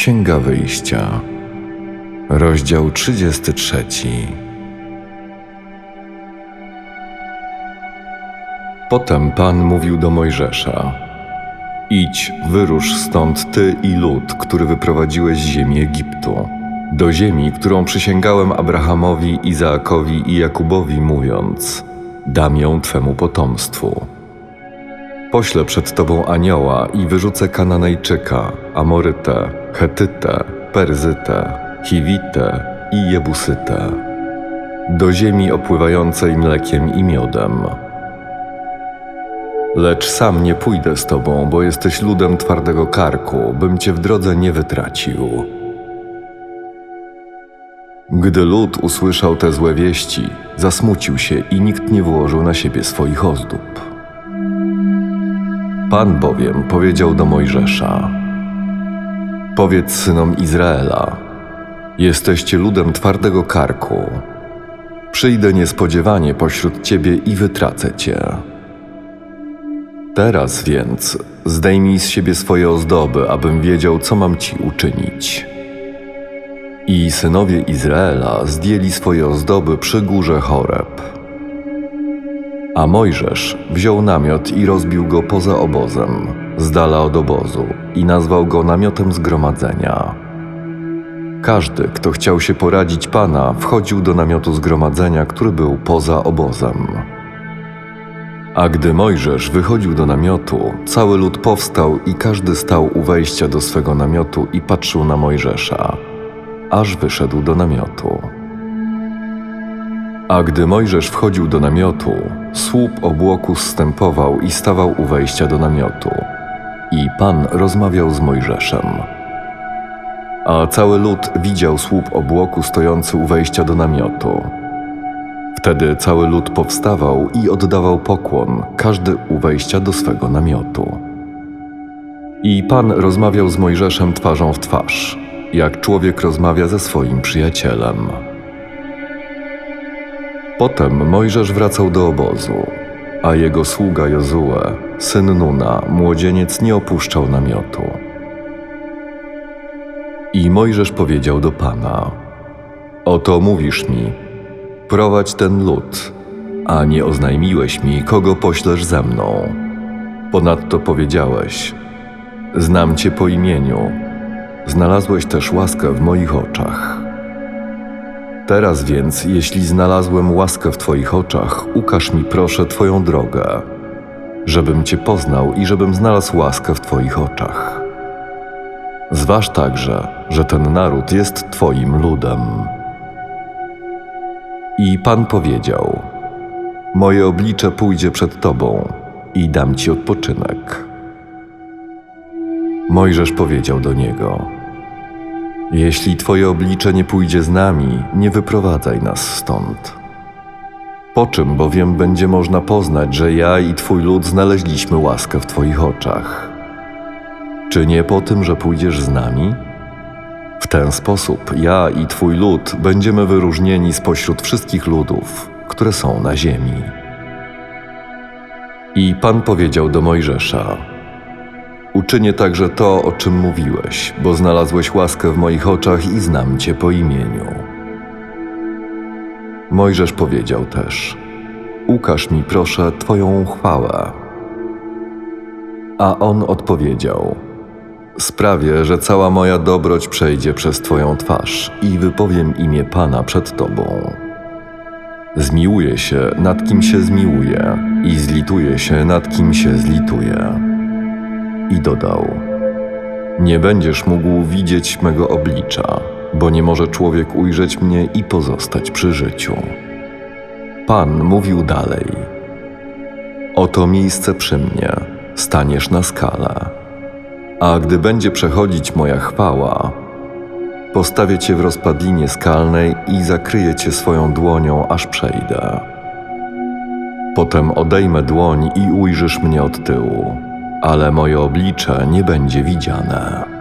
Księga Wyjścia, rozdział 33. Potem Pan mówił do Mojżesza: Idź, wyrusz stąd ty i lud, który wyprowadziłeś z ziemi Egiptu, do ziemi, którą przysięgałem Abrahamowi, Izaakowi i Jakubowi, mówiąc: Dam ją twemu potomstwu. Poślę przed tobą anioła i wyrzucę Kananejczyka, Amorytę, Hetytę, Perzytę, Hiwitę i Jebusytę, do ziemi opływającej mlekiem i miodem. Lecz sam nie pójdę z tobą, bo jesteś ludem twardego karku, bym cię w drodze nie wytracił. Gdy lud usłyszał te złe wieści, zasmucił się i nikt nie włożył na siebie swoich ozdób. Pan bowiem powiedział do Mojżesza: Powiedz synom Izraela: Jesteście ludem twardego karku. Przyjdę niespodziewanie pośród ciebie i wytracę cię. Teraz więc zdejmij z siebie swoje ozdoby, abym wiedział, co mam ci uczynić. I synowie Izraela zdjęli swoje ozdoby przy górze Choreb. A Mojżesz wziął namiot i rozbił go poza obozem, z dala od obozu, i nazwał go namiotem zgromadzenia. Każdy, kto chciał się poradzić Pana, wchodził do namiotu zgromadzenia, który był poza obozem. A gdy Mojżesz wychodził do namiotu, cały lud powstał i każdy stał u wejścia do swego namiotu i patrzył na Mojżesza, aż wyszedł do namiotu. A gdy Mojżesz wchodził do namiotu, słup obłoku zstępował i stawał u wejścia do namiotu. I Pan rozmawiał z Mojżeszem. A cały lud widział słup obłoku stojący u wejścia do namiotu. Wtedy cały lud powstawał i oddawał pokłon, każdy u wejścia do swego namiotu. I Pan rozmawiał z Mojżeszem twarzą w twarz, jak człowiek rozmawia ze swoim przyjacielem. Potem Mojżesz wracał do obozu, a jego sługa Jozue, syn Nuna, młodzieniec, nie opuszczał namiotu. I Mojżesz powiedział do Pana: Oto mówisz mi, prowadź ten lud, a nie oznajmiłeś mi, kogo poślesz ze mną. Ponadto powiedziałeś: Znam cię po imieniu, znalazłeś też łaskę w moich oczach. Teraz więc, jeśli znalazłem łaskę w Twoich oczach, ukaż mi proszę Twoją drogę, żebym Cię poznał i żebym znalazł łaskę w Twoich oczach. Zważ także, że ten naród jest Twoim ludem. I Pan powiedział: Moje oblicze pójdzie przed Tobą i dam Ci odpoczynek. Mojżesz powiedział do niego: Jeśli Twoje oblicze nie pójdzie z nami, nie wyprowadzaj nas stąd. Po czym bowiem będzie można poznać, że ja i Twój lud znaleźliśmy łaskę w Twoich oczach? Czy nie po tym, że pójdziesz z nami? W ten sposób ja i Twój lud będziemy wyróżnieni spośród wszystkich ludów, które są na ziemi. I Pan powiedział do Mojżesza: Uczynię także to, o czym mówiłeś, bo znalazłeś łaskę w moich oczach i znam Cię po imieniu. Mojżesz powiedział też: Ukaż mi proszę Twoją chwałę. A on odpowiedział: Sprawię, że cała moja dobroć przejdzie przez Twoją twarz i wypowiem imię Pana przed Tobą. Zmiłuję się nad kim się zmiłuję i zlituję się nad kim się zlituję. I dodał: Nie będziesz mógł widzieć mego oblicza, bo nie może człowiek ujrzeć mnie i pozostać przy życiu. Pan mówił dalej: Oto miejsce przy mnie, staniesz na skalę. A gdy będzie przechodzić moja chwała, postawię cię w rozpadlinie skalnej i zakryję cię swoją dłonią, aż przejdę. Potem odejmę dłoń i ujrzysz mnie od tyłu, ale moje oblicze nie będzie widziane.